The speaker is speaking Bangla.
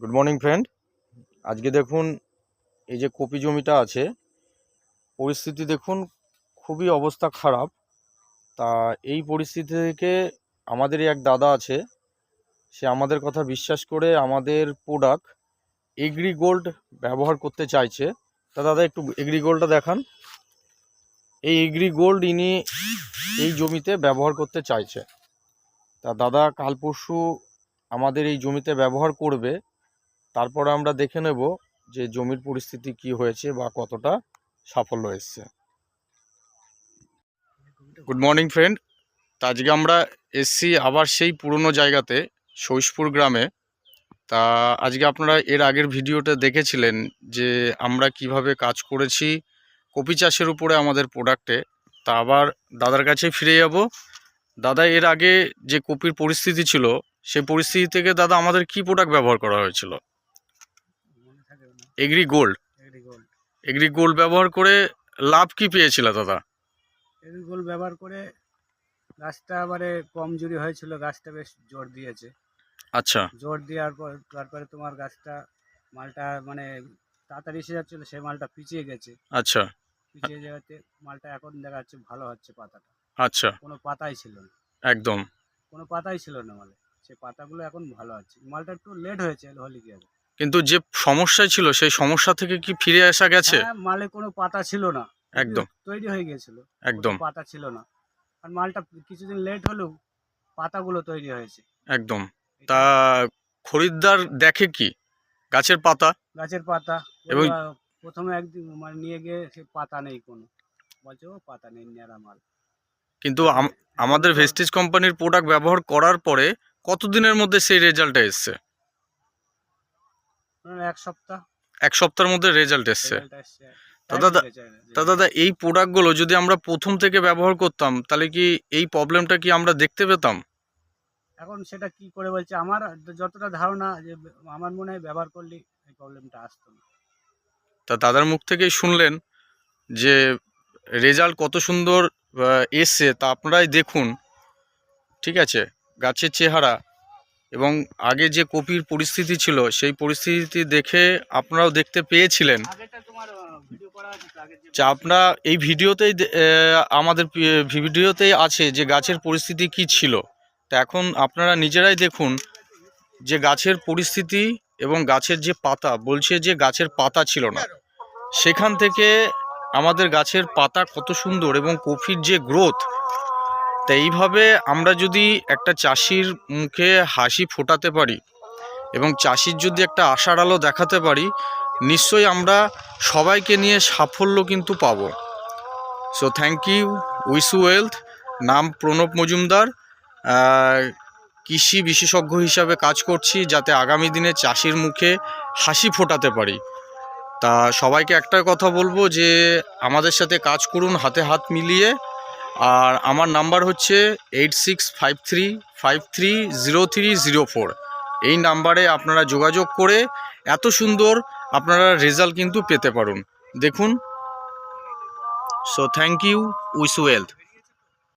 গুড মর্নিং ফ্রেন্ড আজকে দেখুন, এই যে কপি জমিটা আছে, পরিস্থিতি দেখুন খুবই অবস্থা খারাপ। তা এই পরিস্থিতি থেকে আমাদেরই এক দাদা আছে, সে আমাদের কথা বিশ্বাস করে আমাদের প্রোডাক্ট এগ্রি গোল্ড ব্যবহার করতে চাইছে। তা দাদা একটু এগ্রি গোল্ডটা দেখান। এই এগ্রি গোল্ড ইনি এই জমিতে ব্যবহার করতে চাইছে। তা দাদা কাল পরশু আমাদের এই জমিতে ব্যবহার করবে। তারপরে আমরা দেখে নেব যে জমির পরিস্থিতি কি হয়েছে বা কতটা সাফল্য এসছে। গুড মর্নিং ফ্রেন্ড তা আজকে আমরা এসছি আবার সেই পুরনো জায়গাতে শৈশপুর গ্রামে। তা আজকে আপনারা এর আগের ভিডিওটা দেখেছিলেন যে আমরা কীভাবে কাজ করেছি কপি চাষের উপরে আমাদের প্রোডাক্টে তা আবার দাদার কাছে ফিরে যাব। দাদা, এর আগে যে কপির পরিস্থিতি ছিল, সেই পরিস্থিতি থেকে দাদা আমাদের কি প্রোডাক্ট ব্যবহার করা হয়েছিল? মনে এগ্রি গোল্ড এগ্রি গোল্ড ব্যবহার করে লাভ কি পেয়েছিল দাদা? এগ্রিগোল্ড ব্যবহার করে গাছটা এবারে কমজোরি হয়েছিল গাছটা বেশ জোর দিয়েছে। আচ্ছা। জোর দেওয়ার পর তারপরে তোমার গাছটা মালটা মানে তাড়াতাড়ি এসে যাচ্ছিল সেই মালটা পিছিয়ে গেছে। আচ্ছা। পিছিয়ে যাওয়াতে মালটা এখন দেখা যাচ্ছে ভালো হচ্ছে পাতাটা। আচ্ছা। কোনো পাতাই ছিল না। একদম। কোনো পাতাই ছিল না মালে। সেই পাতাগুলো এখন ভালো আছে। মালটা একটু লেট হয়েছে হলে হবে কিন্তু যে সমস্যা ছিল সেই সমস্যা থেকে কি ফিরে আসা গেছে? হ্যাঁ, মালে কোনো পাতা ছিল না। একদম। তৈরি হয়ে গিয়েছিল একদম। কোনো পাতা ছিল না। আর মালটা কিছুদিন লেট হলেও পাতাগুলো তৈরি হয়েছে। একদম। তা খরিদ্দার দেখে কি? গাছের পাতা? গাছের পাতা। এবং- ওরা প্রথমে একদিন মানে নিয়ে গিয়ে সে পাতা নেই কোনো। বলছে ও পাতা নেই নেড়া মাল। কিন্তু আম- আমাদের ভেস্টিজ কোম্পানির প্রোডাক্ট ব্যবহার করার পরে কতদিনের মধ্যে সেই রেজাল্টটা এসছে? এক সপ্তাহ। এক সপ্তাহের মধ্যে রেজাল্ট এসছে। তা দাদা- লেগেছে, তা দাদা এই প্রোডাক্টগুলো যদি আমরা প্রথম থেকে ব্যবহার করতাম তাহলে কি এই প্রবলেমটা কি আমরা দেখতে পেতাম? এখন সেটা কি করে বলছে? আমার যতটা ধারণা যে আমার মনে হয় ব্যবহার করলে এই প্রবলেমটা আসতো না। তা দাদার মুখ থেকেই শুনলেন যে রেজাল্ট কত সুন্দর এসছে তা আপনারাই দেখুন। ঠিক আছে? গাছের চেহারা। এবং আগে যে কপির পরিস্থিতি ছিল, সেই পরিস্থিতি দেখে আপনারাও দেখতে পেয়েছিলেন। যে যে আপনারা এই ভিডিওতেই আমাদের ভিডিওতেই আছে যে গাছের পরিস্থিতি কি ছিল। তা এখন আপনারা নিজেরাই দেখুন যে গাছের পরিস্থিতি এবং গাছের যে পাতা, বলছে যে গাছের পাতা ছিল না। সেখান থেকে আমাদের গাছের পাতা কত সুন্দর এবং কফির যে গ্রোথ তা এইভাবে আমরা যদি একটা চাষির মুখে হাসি ফোটাতে পারি এবং চাষির যদি একটা আশার আলো দেখাতে পারি, নিশ্চয়ই আমরা সবাইকে নিয়ে সাফল্য কিন্তু পাবো। So thank you wish wealth নাম প্রণব মজুমদার। কৃষি বিশেষজ্ঞ হিসাবে কাজ করছি যাতে আগামী দিনে চাষির মুখে হাসি ফোটাতে পারি। তা সবাইকে একটা কথা বলব যে, আমাদের সাথে কাজ করুন, হাতে হাত মিলিয়ে। আর আমার নাম্বার হচ্ছে eight six five three five three zero three zero four. এই নাম্বারে আপনারা যোগাযোগ করে এত সুন্দর আপনারা রেজাল্ট কিন্তু পেতে পারুন। দেখুন। So thank you wish wealth